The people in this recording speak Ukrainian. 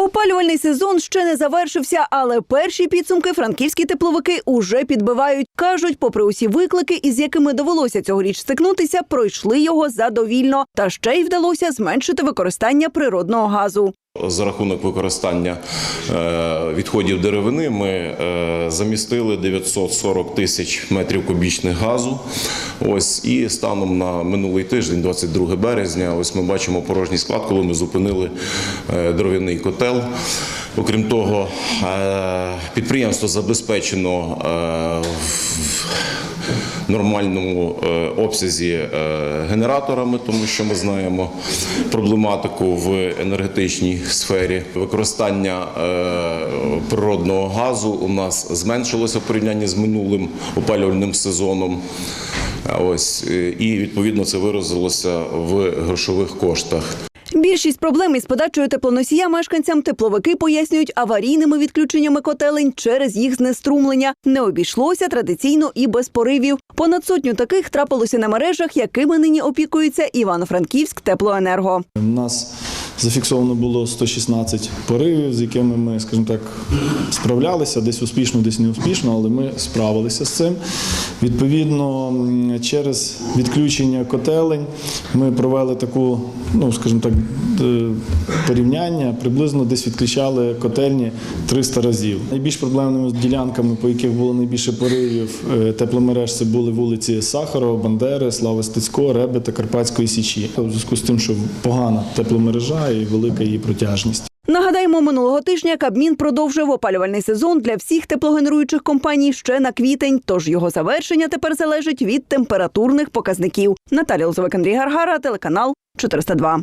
Опалювальний сезон ще не завершився, але перші підсумки франківські тепловики уже підбивають. Кажуть, попри усі виклики, із якими довелося цьогоріч стикнутися, пройшли його задовільно. Та ще й вдалося зменшити використання природного газу. За рахунок використання е, відходів деревини ми е, замістили 940 тисяч метрів кубічних газу. Ось і станом на минулий тиждень, 22 березня, ось ми бачимо порожній склад, коли ми зупинили е, дров'яний котел. Окрім того, підприємство забезпечено нормальному е, обсязі е, генераторами, тому що ми знаємо проблематику в енергетичній сфері. Використання е, природного газу у нас зменшилося в порівнянні з минулим опалювальним сезоном. Ось і відповідно це виразилося в грошових коштах. Більшість проблем із подачею теплоносія мешканцям тепловики пояснюють аварійними відключеннями котелень через їх знеструмлення. Не обійшлося традиційно і без поривів. Понад сотню таких трапилося на мережах, якими нині опікується Івано-Франківськ Теплоенерго. У нас зафіксовано було 116 поривів, з якими ми, скажімо так, справлялися, десь успішно, десь не успішно, але ми справилися з цим. Відповідно, через відключення котелень ми провели таку, ну скажімо так, порівняння. Приблизно десь відключали котельні 300 разів. Найбільш проблемними ділянками, по яких було найбільше поривів е, тепломереж, це були вулиці Сахарова, Бандери, Слави Стецько, Реби та Карпатської Січі. У зв'язку з тим, що погана тепломережа і велика її протяжність. Нагадаємо, минулого тижня Кабмін продовжив опалювальний сезон для всіх теплогенеруючих компаній ще на квітень. Тож його завершення тепер залежить від температурних показників. Наталя Лозовик, Андрій Гаргара, телеканал 402.